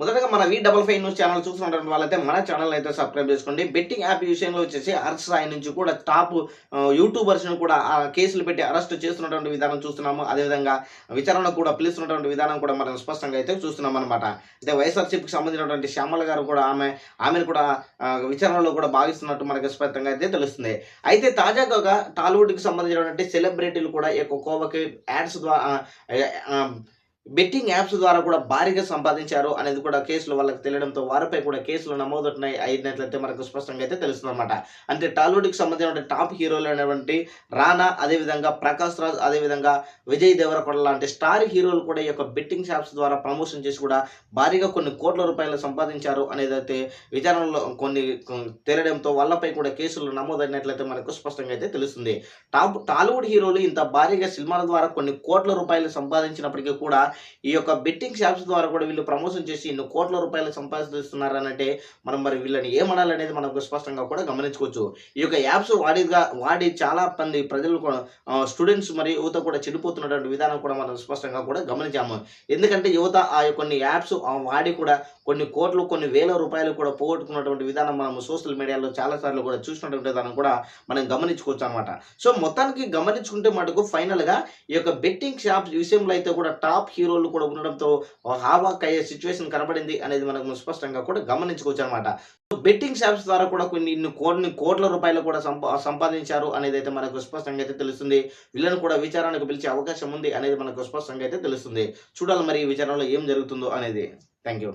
మొదటగా మన V double five news channel చూస్తున్నటువంటి వాళ్ళైతే మన ఛానల్ అయితే సబ్స్క్రైబ్ చేసుకోండి. బెట్టింగ్ యాప్ విషయంలో వచ్చేసి అరెస్ట్ స్థాయి నుంచి కూడా టాప్ యూట్యూబర్స్ను కూడా ఆ కేసులు పెట్టి అరెస్ట్ చేస్తున్నటువంటి విధానం చూస్తున్నాము. అదేవిధంగా విచారణ కూడా పిలుస్తున్నటువంటి విధానం కూడా మనం స్పష్టంగా అయితే చూస్తున్నాం అనమాట అయితే వైఎస్ఆర్సీపీకి సంబంధించినటువంటి శ్యామల గారు కూడా ఆమె ఆమెను కూడా విచారణలో కూడా భావిస్తున్నట్టు మనకు స్పష్టంగా అయితే తెలుస్తుంది. అయితే తాజాగా టాలీవుడ్కి సంబంధించినటువంటి సెలబ్రిటీలు కూడా ఈ యొక్క కోవకి యాడ్స్ ద్వారా బెట్టింగ్ యాప్స్ ద్వారా కూడా భారీగా సంపాదించారు అనేది కూడా కేసులు వాళ్ళకి తెలియడంతో వారిపై కూడా కేసులు నమోదుతున్నాయి అయినట్లయితే మనకు స్పష్టంగా అయితే తెలుస్తుంది అనమాట అంటే టాలీవుడ్కి సంబంధించిన టాప్ హీరోలు అనేటువంటి రానా అదేవిధంగా ప్రకాష్ రాజ్ అదేవిధంగా విజయ్ దేవరకొండ లాంటి స్టార్ హీరోలు కూడా ఈ యొక్క బెట్టింగ్ యాప్స్ ద్వారా ప్రమోషన్ చేసి కూడా భారీగా కొన్ని కోట్ల రూపాయలు సంపాదించారు అనేది అయితే విచారణలో కొన్ని తేలడంతో వాళ్ళపై కూడా కేసులు నమోదైనట్లయితే మనకు స్పష్టంగా అయితే తెలుస్తుంది. టాప్ టాలీవుడ్ హీరోలు ఇంత భారీగా సినిమాల ద్వారా కొన్ని కోట్ల రూపాయలు సంపాదించినప్పటికీ కూడా ఈ యొక్క బెట్టింగ్ షాప్స్ ద్వారా కూడా వీళ్ళు ప్రమోషన్ చేసి ఇన్ని కోట్ల రూపాయలు సంపాదిస్తున్నారనంటే మనం మరి వీళ్ళని ఏమనాలనేది మనకు స్పష్టంగా కూడా గమనించుకోవచ్చు. ఈ యొక్క యాప్స్ వాడిగా వాడి చాలా మంది ప్రజలు కూడా స్టూడెంట్స్ మరియు యువత కూడా చెడిపోతున్నటువంటి విధానం కూడా మనం స్పష్టంగా కూడా గమనించాము. ఎందుకంటే యువత ఆ యొక్క కొన్ని యాప్స్ వాడి కూడా కొన్ని కోట్లు కొన్ని వేల రూపాయలు కూడా పోగొట్టుకున్నటువంటి విధానం మనం సోషల్ మీడియాలో చాలా సార్లు కూడా చూసినటువంటి విధానం కూడా మనం గమనించుకోవచ్చు అనమాట సో మొత్తానికి గమనించుకుంటే మటుకు ఫైనల్గా ఈ యొక్క బెట్టింగ్ షాప్స్ విషయంలో అయితే కూడా టాప్ హీరోలు కూడా ఉండడంతో హావాక్ అయ్యే సిచ్యువేషన్ కనబడింది అనేది మనకు స్పష్టంగా కూడా గమనించుకోవచ్చు అనమాట బెట్టింగ్ షాప్స్ ద్వారా కూడా కొన్ని ఇన్ని కోట్ల కోట్ల రూపాయలు కూడా సంపా సంపాదించారు అనేది అయితే మనకు స్పష్టంగా అయితే తెలుస్తుంది. వీళ్ళని కూడా విచారణకు పిలిచే అవకాశం ఉంది అనేది మనకు స్పష్టంగా అయితే తెలుస్తుంది. చూడాలి మరి ఈ విచారణలో ఏం జరుగుతుందో అనేది. Thank you